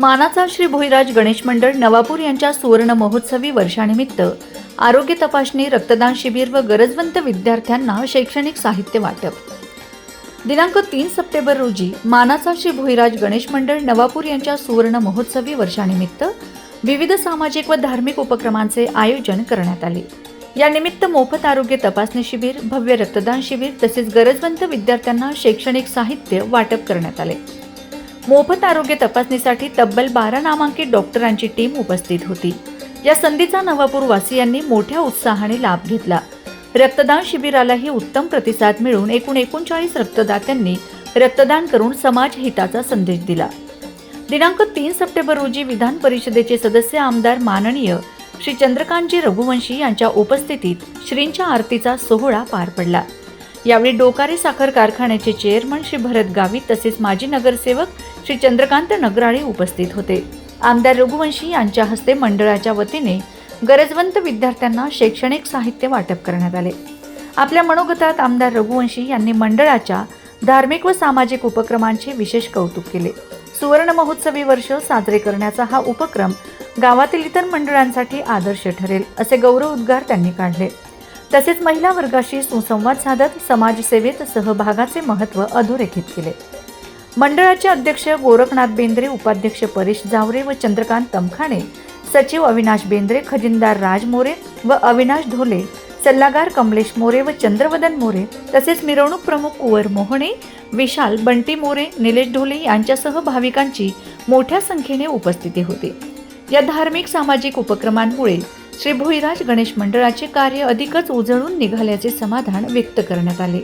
मानाचा श्री भोईराज गणेश मंडळ नवापूर यांच्या सुवर्ण महोत्सवी वर्षानिमित्त आरोग्य तपासणी रक्तदान शिबिर व गरजवंत विद्यार्थ्यांना शैक्षणिक साहित्य वाटप. दिनांक तीन सप्टेंबर रोजी मानाचा श्री भोईराज गणेश मंडळ नवापूर यांच्या सुवर्ण महोत्सवी वर्षानिमित्त विविध सामाजिक व धार्मिक उपक्रमांचे आयोजन करण्यात आले. या निमित्त मोफत आरोग्य तपासणी शिबिर भव्य रक्तदान शिबिर तसेच गरजवंत विद्यार्थ्यांना शैक्षणिक साहित्य वाटप करण्यात आले. मोफत आरोग्य तपासणीसाठी तब्बल बारा नामांकित डॉक्टरांची टीम उपस्थित होती. या संधीचा नवापूर वासियांनी मोठ्या उत्साहाने लाभ घेतला. रक्तदान शिबिरालाही उत्तम प्रतिसाद मिळून एकूण एकोणचाळीस रक्तदात्यांनी रक्तदान करून समाज हिताचा संदेश दिला. दिनांक तीन सप्टेंबर रोजी विधान परिषदेचे सदस्य आमदार माननीय श्री चंद्रकांतजी रघुवंशी यांच्या उपस्थितीत श्रींच्या आरतीचा सोहळा पार पडला. यावेळी डोकारे साखर कारखान्याचे चेअरमन श्री भरत गावित तसेच माजी नगरसेवक श्री चंद्रकांत नगराळे उपस्थित होते. आमदार रघुवंशी यांच्या हस्ते मंडळाच्या वतीने गरजवंत विद्यार्थ्यांना शैक्षणिक साहित्य वाटप करण्यात आले. आपल्या मनोगतात आमदार रघुवंशी यांनी मंडळाच्या धार्मिक व सामाजिक उपक्रमांचे विशेष कौतुक केले. सुवर्ण महोत्सवी वर्ष साजरे करण्याचा हा उपक्रम गावातील इतर मंडळांसाठी आदर्श ठरेल असे गौरव उद्गार त्यांनी काढले. तसेच महिला वर्गाशी सुसंवाद साधत समाजसेवेत सहभागाचे महत्त्व अधोरेखित केले. मंडळाचे अध्यक्ष गोरखनाथ बेंद्रे उपाध्यक्ष परेश जावरे व चंद्रकांत तमखाणे सचिव अविनाश बेंद्रे खजिनदार राज मोरे व अविनाश ढोले सल्लागार कमलेश मोरे व चंद्रवदन मोरे तसेच मिरवणूक प्रमुख कुवर मोहणे विशाल बंटी मोरे निलेश ढोले यांच्यासह भाविकांची मोठ्या संख्येने उपस्थिती होती. या धार्मिक सामाजिक उपक्रमांमुळे श्री भोईराज गणेश मंडळाचे कार्य अधिकच उजळून निघाल्याचे समाधान व्यक्त करण्यात आले.